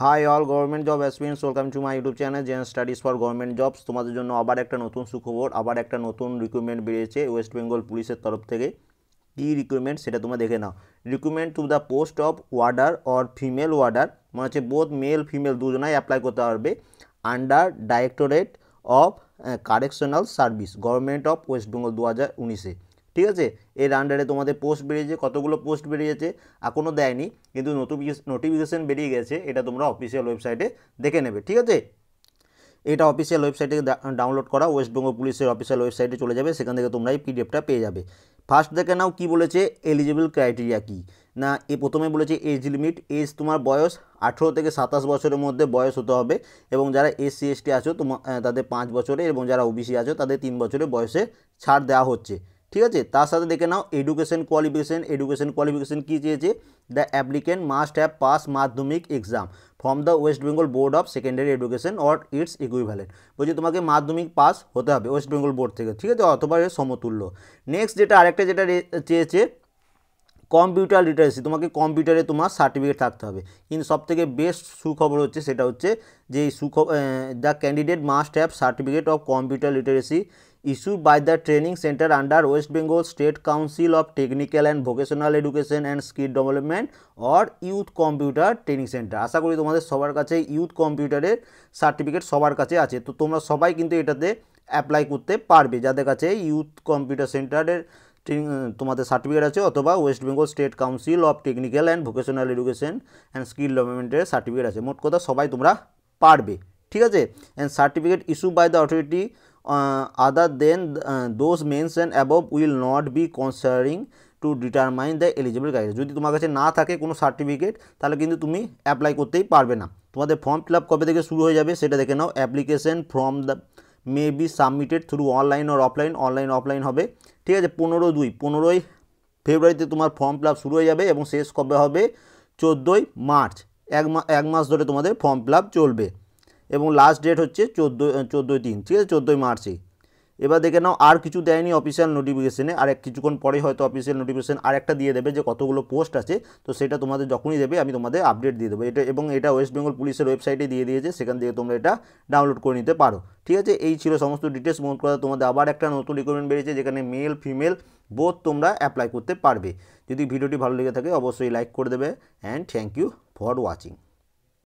Hi all government job aspirants welcome to my YouTube channel Zen studies for government jobs তোমাদের জন্য আবার একটা নতুন সুখবর, আবার একটা নতুন রিক্রুটমেন্ট বেরিয়েছে ওয়েস্ট বেঙ্গল পুলিশের তরফ থেকে। কী রিক্রুটমেন্ট সেটা তোমরা দেখে নাও। Recruitment to the post of warder or female warder মানে হচ্ছে বোথ মেল ফিমেল দুজনাই অ্যাপ্লাই করতে পারবে under directorate of correctional service government of West Bengal দু হাজার উনিশে। ঠিক আছে? এর আন্ডারে তোমাদের পোস্ট বেরিয়েছে, কতগুলো পোস্ট বেরিয়েছে এখনও দেয়নি, কিন্তু নোটিফিকেশন বেরিয়ে গেছে, এটা তোমরা অফিসিয়াল ওয়েবসাইটে দেখে নেবে, ঠিক আছে? এটা অফিসিয়াল ওয়েবসাইটে ডাউনলোড করা ওয়েস্ট বেঙ্গল পুলিশের অফিসিয়াল ওয়েবসাইটে চলে যাবে, সেখান থেকে তোমরা এই পিডিএফটা পেয়ে যাবে। ফার্স্ট দেখে নাও কী বলেছে এলিজিবল ক্রাইটেরিয়া কী? না, এ প্রথমে বলেছে এজ লিমিট এজ তোমার বয়স, আঠেরো থেকে সাতাশ বছরের মধ্যে বয়স হতে হবে, এবং যারা এসসি এসটি আছো তোমার তাদের পাঁচ বছরে এবং যারা ওবিসি আছো, তাদের তিন বছরের বয়সে ছাড় দেওয়া হচ্ছে। ঠিক আছে? তার সাথে দেখে নাও এডুকেশন কোয়ালিফিকেশন এডুকেশন কোয়ালিফিকেশন কী চেয়েছে? The applicant must have pass Madhyamik exam from the West Bengal board of secondary education or its equivalent বলছি তোমাকে মাধ্যমিক পাস হতে হবে ওয়েস্ট বেঙ্গল বোর্ড থেকে, ঠিক আছে? অথবা সমতুল্য। নেক্সট যেটা আরেকটা যেটা চেয়েছে কম্পিউটার লিটারেসি তোমাকে কম্পিউটারে তোমার সার্টিফিকেট থাকতে হবে। কিন্তু সবথেকে বেস্ট সুখবর হচ্ছে সেটা হচ্ছে যে সুখ the candidate must have certificate of computer literacy issued by the training center under West Bengal State Council of Technical and Vocational Education and Skill Development or Youth Computer Training Center আশা করি তোমাদের সবার কাছে youth কম্পিউটারের certificate সবার কাছে আছে। তো তোমরা সবাই কিন্তু এটাতে অ্যাপ্লাই করতে পারবে। যাদের কাছে ইউথ কম্পিউটার সেন্টারের তোমাদের সার্টিফিকেট আছে অথবা West Bengal state council of technical and vocational education and skill ডেভেলপমেন্টের সার্টিফিকেট আছে। মোট কথা সবাই তোমরা পারবে। ঠিক আছে? And certificate issue by the authority other than those mention above will not be considering to determine the eligible guidance যদি তোমার কাছে না থাকে কোনো সার্টিফিকেট তাহলে কিন্তু তুমি অ্যাপ্লাই করতেই পারবে না। তোমাদের ফর্ম ফিল আপ কবে থেকে শুরু হয়ে যাবে সেটা দেখে নাও। Application from the may be submitted through online or offline online offline হবে। ঠিক আছে, পনেরো দুই, পনেরোই ফেব্রুয়ারিতে তোমার ফর্ম ফিল আপ শুরু হয়ে যাবে এবং শেষ কবে হবে? চোদ্দোই মার্চ, এক মাস ধরে তোমাদের ফর্ম ফিল আপ চলবে। এবং লাস্ট ডেট হচ্ছে চোদ্দ চোদ্দোই তিন, ঠিক আছে? চোদ্দোই মার্চে। এবার দেখে নাও, আর কিছু দেয়নি অফিসিয়াল নোটিফিকেশানে আর এক কিছুক্ষণ পরে হয়তো অফিসিয়াল নোটিফিকেশান আর একটা দিয়ে দেবে যে কতগুলো পোস্ট আছে। তো সেটা তোমাদের যখনই দেবে, আমি তোমাদের আপডেট দিয়ে দেবো। এটা এবং এটা ওয়েস্ট বেঙ্গল পুলিশের ওয়েবসাইটে দিয়ে দিয়েছে। সেখান থেকে তোমরা এটা ডাউনলোড করে নিতে পারো। ঠিক আছে? এই ছিল সমস্ত ডিটেলস মন করা তোমাদের আবার একটা নতুন রিক্রুটমেন্ট বেরিয়েছে, যেখানে মেল ফিমেল বোধ তোমরা অ্যাপ্লাই করতে পারবে। যদি ভিডিওটি ভালো লেগে থাকে, অবশ্যই লাইক করে দেবে। And thank you for watching